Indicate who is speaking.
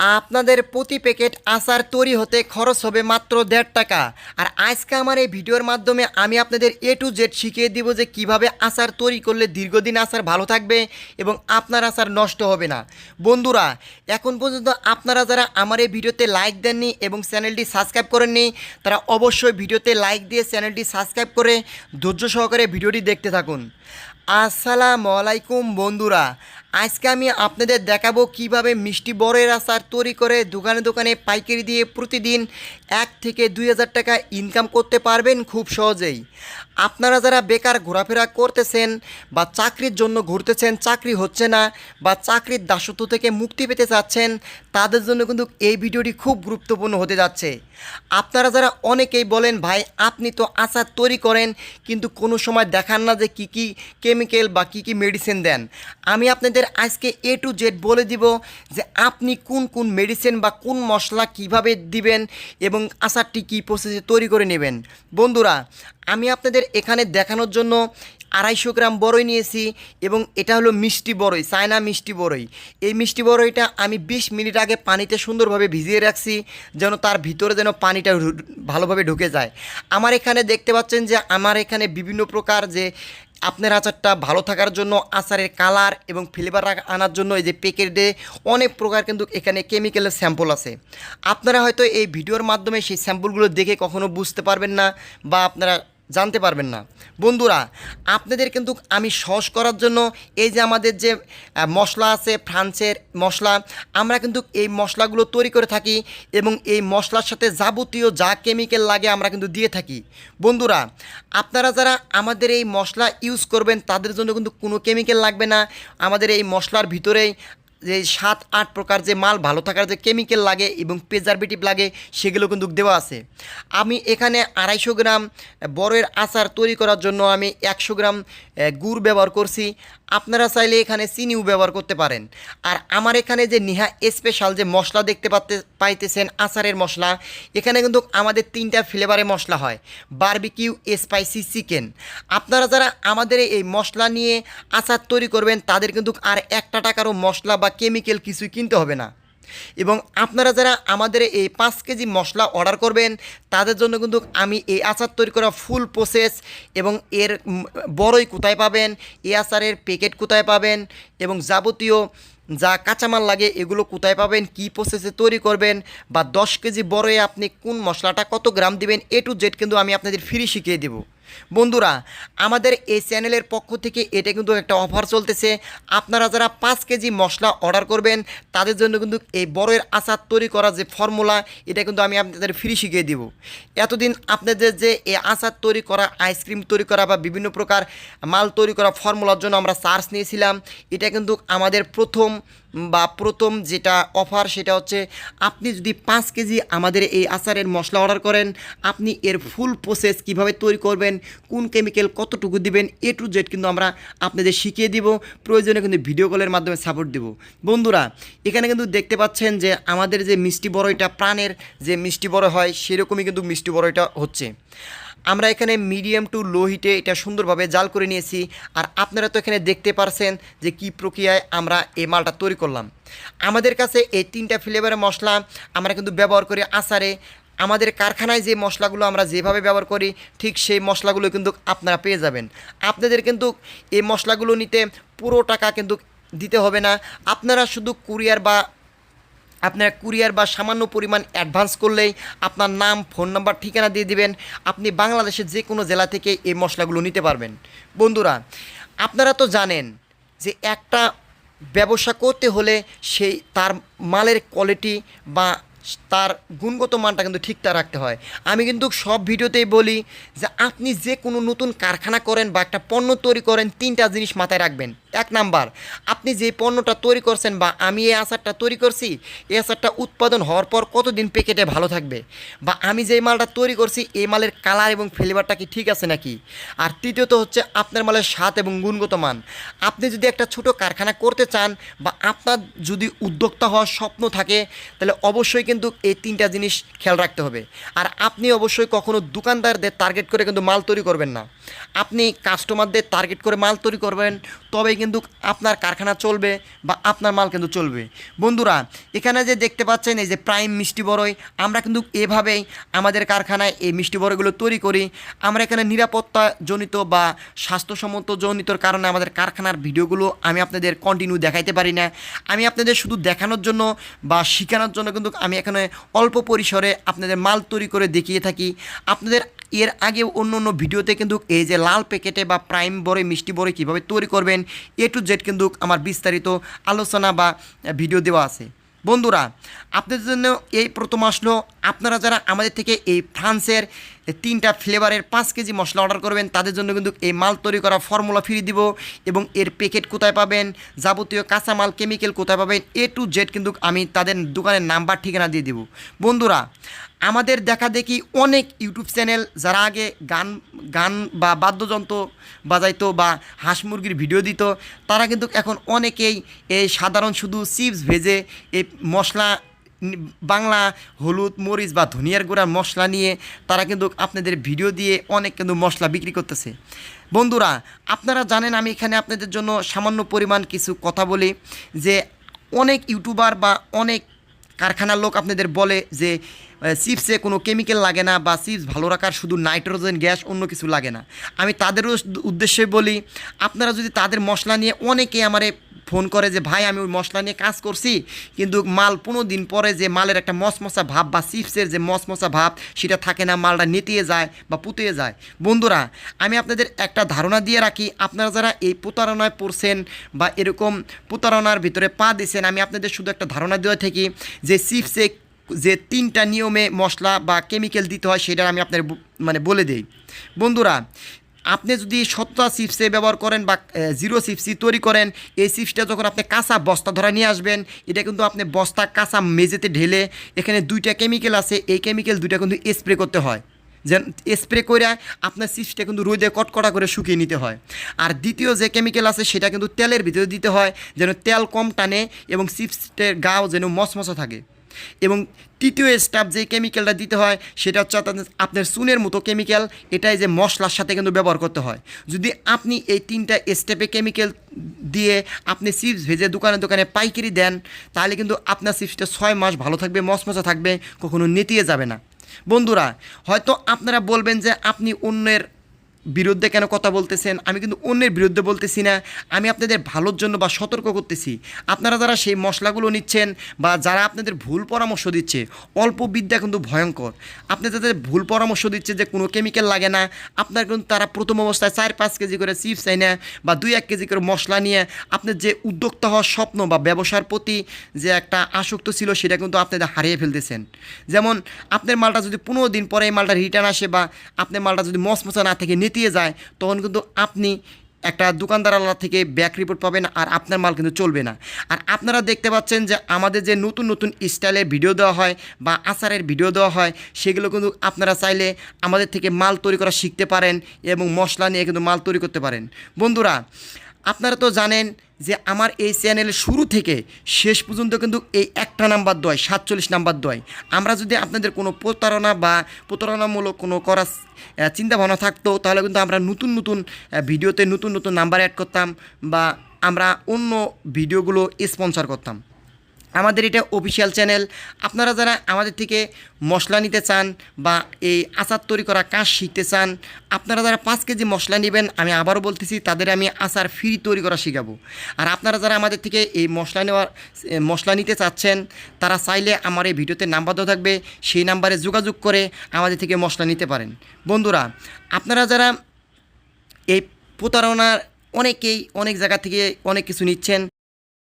Speaker 1: আপনাদের প্রতি প্যাকেট আচার তৈরি হতে খরচ হবে মাত্র দেড় টাকা। আর আজকে আমার এই ভিডিওর মাধ্যমে আমি আপনাদের এ টু জেড শিখিয়ে দিব যে কীভাবে আচার তৈরি করলে দীর্ঘদিন আচার ভালো থাকবে এবং আপনার আচার নষ্ট হবে না। বন্ধুরা, এখন পর্যন্ত আপনারা যারা আমার এই ভিডিওতে লাইক দেননি এবং চ্যানেলটি সাবস্ক্রাইব করেননি, তারা অবশ্যই ভিডিওতে লাইক দিয়ে চ্যানেলটি সাবস্ক্রাইব করে ধৈর্য সহকারে ভিডিওটি দেখতে থাকুন। আসসালামু আলাইকুম বন্ধুরা আজকে আমি আপনাদের দেখাবো কীভাবে মিষ্টি বড়ের আচার তৈরি করে দোকানে দোকানে পাইকারি দিয়ে প্রতিদিন এক থেকে দুই হাজার টাকা ইনকাম করতে পারবেন খুব সহজেই। আপনারা যারা বেকার ঘোরাফেরা করতেছেন বা চাকরির জন্য ঘুরতেছেন, চাকরি হচ্ছে না বা চাকরির দাসত্ব থেকে মুক্তি পেতে চাচ্ছেন, তাদের জন্য কিন্তু এই ভিডিওটি খুব গুরুত্বপূর্ণ হতে যাচ্ছে। আপনারা যারা অনেকেই বলেন, ভাই, আপনি তো আচার তৈরি করেন, কিন্তু কোনো সময় দেখান না যে কী কী কেমিক্যাল বা কী কী মেডিসিন দেন। আমি আপনাদের আজকে এ টু জেড বলে দিব যে আপনি কোন কোন মেডিসিন বা কোন মশলা কীভাবে দিবেন এবং আচারটি কী প্রসেসে তৈরি করে নেবেন। বন্ধুরা, আমি আপনাদের এখানে দেখানোর জন্য আড়াইশো গ্রাম বড়ই নিয়েছি এবং এটা হলো মিষ্টি বড়ই, চায়না মিষ্টি বড়ই। এই মিষ্টি বড়ইটা আমি বিশ মিনিট আগে পানিতে সুন্দরভাবে ভিজিয়ে রাখছি যেন তার ভিতরে যেন পানিটা ভালোভাবে ঢুকে যায়। আমার এখানে দেখতে পাচ্ছেন যে আমার এখানে বিভিন্ন প্রকার যে আপনার আচারটা ভালো থাকার জন্য, আচারের কালার এবং ফ্লেভার আনার জন্য এই যে প্যাকেটে অনেক প্রকার কিন্তু এখানে কেমিক্যালের স্যাম্পল আছে। আপনারা হয়তো এই ভিডিওর মাধ্যমে সেই স্যাম্পলগুলো দেখে কখনো বুঝতে পারবেন না বা আপনারা জানতে পারবেন না। বন্ধুরা, আপনাদের কিন্তু আমি সহজ করার জন্য এই যে আমাদের যে মশলা আছে, ফ্রান্সের মশলা, আমরা কিন্তু এই মশলাগুলো তৈরি করে থাকি এবং এই মশলার সাথে যাবতীয় যা কেমিক্যাল লাগে আমরা কিন্তু দিয়ে থাকি। বন্ধুরা, আপনারা যারা আমাদের এই মশলা ইউজ করবেন, তাদের জন্য কিন্তু কোনো কেমিক্যাল লাগবে না। আমাদের এই মশলার ভিতরেই যে সাত, আট প্রকার যে মাল ভালো থাকার যে কেমিক্যাল লাগে এবং প্রিজারভেটিভ লাগে, সেগুলো কিন্তু দেওয়া আছে। আমি এখানে আড়াইশো গ্রাম বড়ের আচার তৈরি করার জন্য আমি একশো গ্রাম গুড় ব্যবহার করছি। আপনারা চাইলে এখানে চিনিও ব্যবহার করতে পারেন। আর আমার এখানে যে নিহা স্পেশাল যে মশলা দেখতে পাতে, পাইতেছেন আচারের মশলা, এখানে কিন্তু আমাদের তিনটা ফ্লেভারে মশলা হয়। বারবিকিউ স্পাইসি চিকেন আপনারা যারা আমাদের এই মশলা নিয়ে আচার তৈরি করবেন, তাদের কিন্তু আর একটা টাকারও মশলা বা কেমিক্যাল কিছুই কিনতে হবে না। এবং আপনারা যারা আমাদের এই পাঁচ কেজি মশলা অর্ডার করবেন, তাদের জন্য কিন্তু আমি এই আচার তৈরি করা ফুল প্রসেস এবং এর বড়ই কোথায় পাবেন, এই আচারের প্যাকেট কোথায় পাবেন এবং যাবতীয় যা কাঁচামাল লাগে এগুলো কোথায় পাবেন, কি প্রসেসে তৈরি করবেন বা দশ কেজি বড়ে আপনি কোন মশলাটা কত গ্রাম দিবেন, এ টু জেড কিন্তু আমি আপনাদের ফ্রি শিখিয়ে দেবো। বন্ধুরা, আমাদের এই চ্যানেলের পক্ষ থেকে এটা কিন্তু একটা অফার চলতেছে। আপনারা যারা পাঁচ কেজি মশলা অর্ডার করবেন, তাদের জন্য কিন্তু এই বড়ের আচার তৈরি করা যে ফর্মুলা, এটা কিন্তু আমি আপনাদের ফ্রি শিখিয়ে দিব। এতদিন আপনাদের যে এই আচার তৈরি করা আইসক্রিম তৈরি করা বা বিভিন্ন প্রকার মাল তৈরি করা ফর্মুলার জন্য আমরা চার্জ নিয়েছিলাম। এটা কিন্তু আমাদের প্রথম বা প্রথম যেটা অফার সেটা হচ্ছে আপনি যদি পাঁচ কেজি আমাদের এই আচারের মশলা অর্ডার করেন, আপনি এর ফুল প্রসেস কীভাবে তৈরি করবেন, কোন কেমিক্যাল কতটুকু দিবেন এ টু জেড কিন্তু আমরা আপনাদের শিখিয়ে দিব, প্রয়োজনে কিন্তু ভিডিও কলের মাধ্যমে সাপোর্ট দেব। বন্ধুরা, এখানে কিন্তু দেখতে পাচ্ছেন যে আমাদের যে মিষ্টি বড়ইটা, প্রাণের যে মিষ্টি বড় হয়, সেরকমই কিন্তু মিষ্টি বড়ইটা হচ্ছে। আমরা এখানে মিডিয়াম টু লো হিটে এটা সুন্দরভাবে জাল করে নিয়েছি। আর আপনারা তো এখানে দেখতে পারছেন যে কি প্রক্রিয়ায় আমরা এই মালটা তৈরি করলাম। আমাদের কাছে এই তিনটা ফ্লেভারের মশলা আমরা কিন্তু ব্যবহার করি আচারে। আমাদের কারখানায় যে মশলাগুলো আমরা যেভাবে ব্যবহার করি, ঠিক সেই মশলাগুলো কিন্তু আপনারা পেয়ে যাবেন। আপনাদের কিন্তু এই মশলাগুলো নিতে পুরো টাকা কিন্তু দিতে হবে না। আপনারা শুধু কুরিয়ার বা আপনারা কুরিয়ার বা সামান্য পরিমাণ অ্যাডভান্স করলেই আপনার নাম, ফোন নাম্বার, ঠিকানা দিয়ে দিবেন। আপনি বাংলাদেশের যে কোনো জেলা থেকে এই মশলাগুলো নিতে পারবেন। বন্ধুরা, আপনারা তো জানেন যে একটা ব্যবসা করতে হলে সেই তার মালের কোয়ালিটি বা তার গুণগত মানটা কিন্তু ঠিকঠাক রাখতে হয়। আমি কিন্তু সব ভিডিওতেই বলি যে আপনি যে কোনো নতুন কারখানা করেন বা একটা পণ্য তৈরি করেন, তিনটা জিনিস মাথায় রাখবেন। এক নাম্বার, আপনি যে পণ্যটা তৈরি করছেন বা আমি এই আচারটা তৈরি করছি, এই আচারটা উৎপাদন হওয়ার পর কতদিন প্যাকেটে ভালো থাকবে? বা আমি যেই মালটা তৈরি করছি, এই মালের কালার এবং ফ্লেভারটা কি ঠিক আছে নাকি? আর তৃতীয়ত হচ্ছে আপনার মালের স্বাদ এবং গুণগত মান। আপনি যদি একটা ছোট কারখানা করতে চান বা আপনার যদি উদ্যোক্তা হওয়ার স্বপ্ন থাকে, তাহলে অবশ্যই কিন্তু এই তিনটা জিনিস খেয়াল রাখতে হবে। আর আপনি অবশ্যই কখনো দোকানদারদের টার্গেট করে কিন্তু মাল তৈরি করবেন না। আপনি কাস্টমারদের টার্গেট করে মাল তৈরি করবেন, তবেই কিন্তু আপনার কারখানা চলবে বা আপনার মাল কিন্তু চলবে। বন্ধুরা, এখানে যে দেখতে পাচ্ছেন এই যে প্রাইম মিষ্টি বড়ই আমরা কিন্তু এভাবেই আমাদের কারখানায় এই মিষ্টি বড়ইগুলো তৈরি করি। আমরা এখানে নিরাপত্তা জনিত বা স্বাস্থ্যসম্মত জনিতর কারণে আমাদের কারখানার ভিডিওগুলো আমি আপনাদের কন্টিনিউ দেখাইতে পারি না। আমি আপনাদের শুধু দেখানোর জন্য বা শেখানোর জন্য কিন্তু আমি এখানে অল্প পরিসরে আপনাদের মাল তৈরি করে দেখিয়ে থাকি। আপনাদের এর আগে অন্য অন্য ভিডিওতে কিন্তু এই যে লাল প্যাকেটে বা প্রাইম বরে, মিষ্টি বরে কীভাবে তৈরি করবেন, এ টু জেড কিন্তু আমার বিস্তারিত আলোচনা বা ভিডিও দেওয়া আছে। বন্ধুরা, আপনাদের জন্য এই প্রথম আসলো, আপনারা যারা আমাদের থেকে এই ফ্রান্সের তিনটা ফ্লেভারের পাঁচ কেজি মশলা অর্ডার করবেন, তাদের জন্য কিন্তু এই মাল তৈরি করা ফর্মুলা ফ্রি দিব এবং এর প্যাকেট কোথায় পাবেন, যাবতীয় কাঁচামাল কেমিক্যাল কোথায় পাবেন এ টু জেড কিন্তু আমি তাদের দোকানের নাম্বার ঠিকানা দিয়ে দিব। বন্ধুরা, আমাদের দেখা দেখি অনেক ইউটিউব চ্যানেল যারা আগে গান গান বা বাদ্যযন্ত্র বাজাইতো বা হাঁস মুরগির ভিডিও দিত, তারা কিন্তু এখন অনেকেই এই সাধারণ শুধু চিপস ভেজে এই মশলা বাংলা, হলুদ, মরিচ বা ধনিয়ার গুঁড়ার মশলা নিয়ে তারা কিন্তু আপনাদের ভিডিও দিয়ে অনেক কিন্তু মশলা বিক্রি করতেছে। বন্ধুরা, আপনারা জানেন আমি এখানে আপনাদের জন্য সামান্য পরিমাণ কিছু কথা বলি, যে অনেক ইউটিউবার বা অনেক কারখানার লোক আপনাদের বলে যে চিপসে কোনো কেমিক্যাল লাগে না বা চিপস ভালো রাখার শুধু নাইট্রোজেন, গ্যাস, অন্য কিছু লাগে না। আমি তাদেরও উদ্দেশ্যে বলি, আপনারা যদি তাদের মশলা নিয়ে অনেকে আমারে ফোন করে যে, ভাই, আমি ওই মশলা নিয়ে কাজ করছি। কিন্তু মাল পনেরো দিন পরে যে, মালের একটা মশমশা ভাব বা চিপসের যে মশমশা ভাব, সেটা থাকে না, মালটা নেতিয়ে যায় বা পুতিয়ে যায়। বন্ধুরা, আমি আপনাদের একটা ধারণা দিয়ে রাখি, আপনারা যারা এই প্রতারণায় পড়ছেন বা এরকম প্রতারণার ভিতরে পা দিয়েছেন আমি আপনাদের শুধু একটা ধারণা দেওয়া থাকি যে, চিপসে যে তিনটা নিয়মে মশলা বা কেমিক্যাল দিতে হয়, সেটা আমি আপনার মানে বলে দিই। বন্ধুরা আপনি যদি সত্তা চিপসে ব্যবহার করেন বা জিরো চিপসি তৈরি করেন, এই চিপসটা যখন আপনি কাঁচা বস্তা ধরা নিয়ে আসবেন, এটা কিন্তু আপনি বস্তা কাঁচা মেঝেতে ঢেলে এখানে দুইটা কেমিক্যাল আছে, এই কেমিক্যাল দুইটা কিন্তু স্প্রে করতে হয়। যেন স্প্রে করে আপনার চিপসটা কিন্তু রোদে কটকটা করে শুকিয়ে নিতে হয়। আর দ্বিতীয় যে কেমিক্যাল আছে, সেটা কিন্তু তেলের ভিতরে দিতে হয়, যেন তেল কম টানে এবং চিপসের গাও যেন মশমশা থাকে। এবং তৃতীয় স্টাপ যে কেমিক্যালটা দিতে হয়, সেটা হচ্ছে আপনার- চুনের মতো কেমিক্যাল এটাই যে মশলার সাথে কিন্তু ব্যবহার করতে হয়। যদি আপনি এই তিনটা স্টেপে কেমিক্যাল দিয়ে আপনি চিপস ভেজে দোকানে দোকানে পাইকারি দেন, তাহলে কিন্তু আপনার চিপসটা ছয় মাস ভালো থাকবে, মশমশা থাকবে, কখনো নেতিয়ে যাবে না। বন্ধুরা, হয়তো আপনারা বলবেন যে আপনি অন্যের বিরুদ্ধে কেন কথা বলতেছেন? আমি কিন্তু অন্যের বিরুদ্ধে বলতেছি না। আমি আপনাদের ভালোর জন্য বা সতর্ক করতেছি। আপনারা যারা সেই মশলাগুলো নিচ্ছেন বা যারা আপনাদের ভুল পরামর্শ দিচ্ছে, অল্প বিদ্যা কিন্তু ভয়ঙ্কর। আপনি যাদের ভুল পরামর্শ দিচ্ছে যে কোনো কেমিক্যাল লাগে না, আপনার কিন্তু তারা প্রথম অবস্থায় চার পাঁচ কেজি করে চিপস চাই না বা দুই এক কেজি করে মশলা নিয়ে আপনার যে উদ্যোক্তা হওয়ার স্বপ্ন বা ব্যবসার প্রতি যে একটা আসক্ত ছিল, সেটা কিন্তু আপনাদের হারিয়ে ফেলতেছেন। যেমন, আপনার মালটা যদি পনেরো দিন পরে এই মালটা রিটার্ন আসে বা আপনার মালটা যদি মশমশা না থেকে নেতিয়ে যায়, তখন কিন্তু আপনি একটা দোকানদার আল্লাহ থেকে ব্যাক রিপোর্ট পাবেন আর আপনার মাল কিন্তু চলবে না। আর আপনারা দেখতে পাচ্ছেন যে আমাদের যে নতুন নতুন স্টাইলের ভিডিও দেওয়া হয় বা আচারের ভিডিও দেওয়া হয়, সেগুলো কিন্তু আপনারা চাইলে আমাদের থেকে মাল তৈরি করা শিখতে পারেন এবং মশলা নিয়ে কিন্তু মাল তৈরি করতে পারেন। বন্ধুরা আপনারা তো জানেন যে আমার এই চ্যানেল শুরু থেকে শেষ পর্যন্ত কিন্তু এই একটা নাম্বার দয়, সাতচল্লিশ নাম্বার দয়। আমরা যদি আপনাদের কোনো প্রতারণা বা প্রতারণামূলক কোনো করার চিন্তাভাবনা থাকতো, তাহলে কিন্তু আমরা নতুন নতুন ভিডিওতে নতুন নতুন নাম্বার অ্যাড করতাম বা আমরা অন্য ভিডিওগুলো স্পন্সর করতাম। আমাদের এটা অফিসিয়াল চ্যানেল আপনারা যারা আমাদের থেকে মশলা নিতে চান বা এই আচার তৈরি করা কাজ শিখতে চান, আপনারা যারা পাঁচ কেজি মশলা নেবেন, আমি আবারও বলতেছি, তাদের আমি আচার ফ্রি তৈরি করা শেখাবো। আর আপনারা যারা আমাদের থেকে এই মশলা নেওয়ার মশলা নিতে চাচ্ছেন, তারা চাইলে আমার এই ভিডিওতে নাম্বার দেওয়া থাকবে, সেই নাম্বারে যোগাযোগ করে আমাদের থেকে মশলা নিতে পারেন। বন্ধুরা, আপনারা যারা এই প্রতারণার অনেকেই অনেক জায়গা থেকে অনেক কিছু নিচ্ছেন